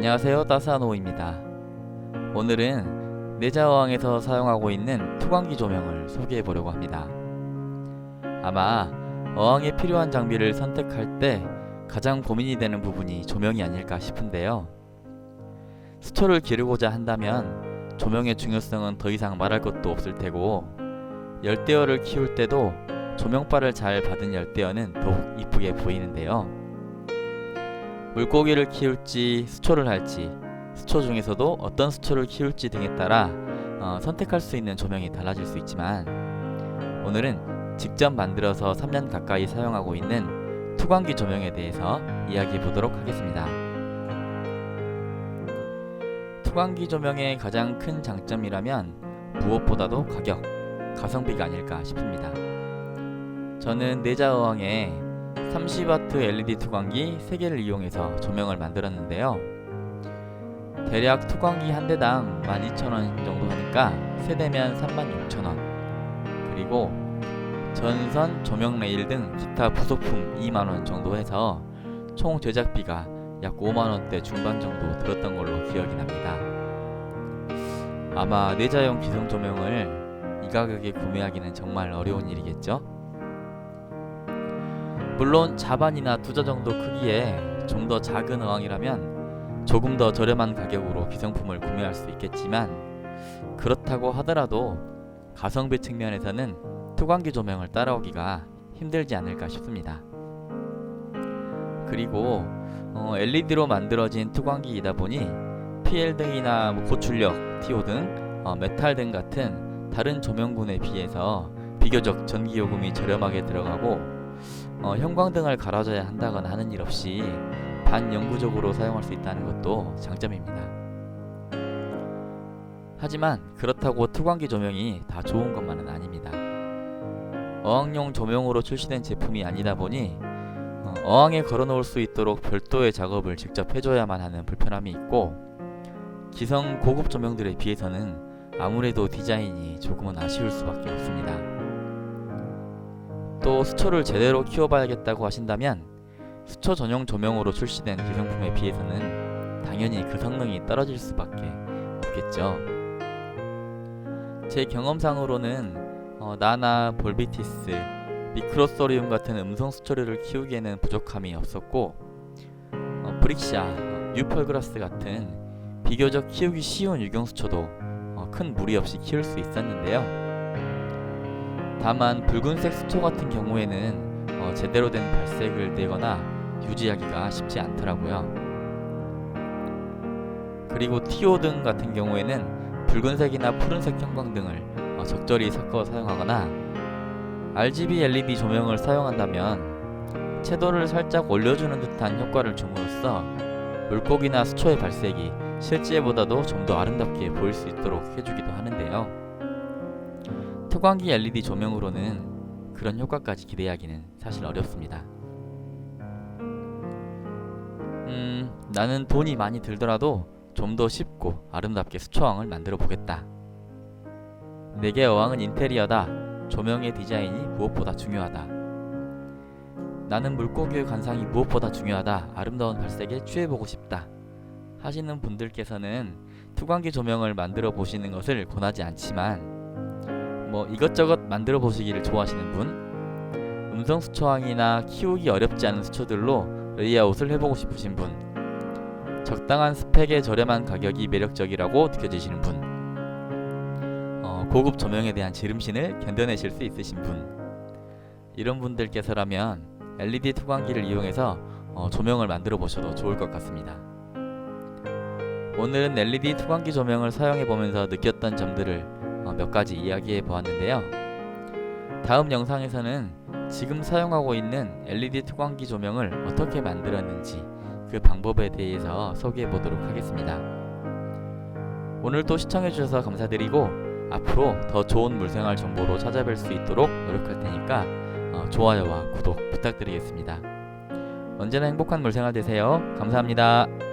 안녕하세요 따스한 오입니다. 오늘은 내자어항에서 사용하고 있는 투광기 조명을 소개해 보려고 합니다. 아마 어항에 필요한 장비를 선택할 때 가장 고민이 되는 부분이 조명이 아닐까 싶은데요. 수초를 기르고자 한다면 조명의 중요성은 더 이상 말할 것도 없을 테고 열대어를 키울 때도 조명빨을 잘 받은 열대어는 더욱 이쁘게 보이는데요. 물고기를 키울지 수초를 할지 수초 중에서도 어떤 수초를 키울지 등에 따라 어, 선택할 수 있는 조명이 달라질 수 있지만 오늘은 직접 만들어서 3년 가까이 사용하고 있는 투광기 조명에 대해서 이야기해 보도록 하겠습니다. 투광기 조명의 가장 큰 장점이라면 무엇보다도 가격, 가성비가 아닐까 싶습니다. 저는 내자어항에 30W LED 투광기 3개를 이용해서 조명을 만들었는데요. 대략 투광기 한 대당 12,000원 정도 하니까 세대면 36,000원. 그리고 전선, 조명 레일 등 기타 부속품 2만원 정도 해서 총 제작비가 약 5만원대 중반 정도 들었던 걸로 기억이 납니다. 아마 내자용 기성 조명을 이 가격에 구매하기는 정말 어려운 일이겠죠? 물론 자반이나 두자 정도 크기의 좀 더 작은 어항이라면 조금 더 저렴한 가격으로 기성품을 구매할 수 있겠지만 그렇다고 하더라도 가성비 측면에서는 투광기 조명을 따라오기가 힘들지 않을까 싶습니다. 그리고 어, LED로 만들어진 투광기이다 보니 PL 등이나 뭐 고출력, TO 등 어, 메탈 등 같은 다른 조명군에 비해서 비교적 전기요금이 저렴하게 들어가고 어, 형광등을 갈아줘야 한다거나 하는 일 없이 반영구적으로 사용할 수 있다는 것도 장점입니다. 하지만 그렇다고 투광기 조명이 다 좋은 것만은 아닙니다. 어항용 조명으로 출시된 제품이 아니다 보니 어, 어항에 걸어놓을 수 있도록 별도의 작업을 직접 해줘야만 하는 불편함이 있고 기성 고급 조명들에 비해서는 아무래도 디자인이 조금은 아쉬울 수밖에 없습니다. 또 수초를 제대로 키워봐야겠다고 하신다면 수초 전용 조명으로 출시된 기성품에 비해서는 당연히 그 성능이 떨어질 수밖에 없겠죠. 제 경험상으로는 어, 나나 볼비티스, 미크로소리움 같은 음성 수초류를 키우기에는 부족함이 없었고 어, 브릭샤, 어, 뉴펄그라스 같은 비교적 키우기 쉬운 유경 수초도 어, 큰 무리 없이 키울 수 있었는데요. 다만 붉은색 수초 같은 경우에는 어, 제대로 된 발색을 내거나 유지하기가 쉽지 않더라고요. 그리고 TO 등 같은 경우에는 붉은색이나 푸른색 형광등을 어, 적절히 섞어 사용하거나 RGB LED 조명을 사용한다면 채도를 살짝 올려주는 듯한 효과를 줌으로써 물고기나 수초의 발색이 실제보다도 좀 더 아름답게 보일 수 있도록 해주기도 하는데요. 투광기 LED 조명으로는 그런 효과까지 기대하기는 사실 어렵습니다. 음, 나는 돈이 많이 들더라도 좀 더 쉽고 아름답게 수초왕을 만들어 보겠다. 내게 어항은 인테리어다. 조명의 디자인이 무엇보다 중요하다. 나는 물고기의 관상이 무엇보다 중요하다. 아름다운 발색에 취해보고 싶다. 하시는 분들께서는 투광기 조명을 만들어 보시는 것을 권하지 않지만 뭐 이것저것 만들어 보시기를 좋아하시는 분, 음성 수초왕이나 키우기 어렵지 않은 수초들로 레이아웃을 해보고 싶으신 분, 적당한 스펙에 저렴한 가격이 매력적이라고 느껴지시는 분, 어, 고급 조명에 대한 지름신을 견뎌내실 수 있으신 분, 이런 분들께서라면 LED 투광기를 이용해서 어, 조명을 만들어 보셔도 좋을 것 같습니다. 오늘은 LED 투광기 조명을 사용해 보면서 느꼈던 점들을 어, 몇 가지 이야기해 보았는데요. 다음 영상에서는 지금 사용하고 있는 LED 투광기 조명을 어떻게 만들었는지 그 방법에 대해서 소개해 보도록 하겠습니다. 오늘도 시청해 주셔서 감사드리고 앞으로 더 좋은 물생활 정보로 찾아뵐 수 있도록 노력할 테니까 어, 좋아요와 구독 부탁드리겠습니다. 언제나 행복한 물생활 되세요. 감사합니다.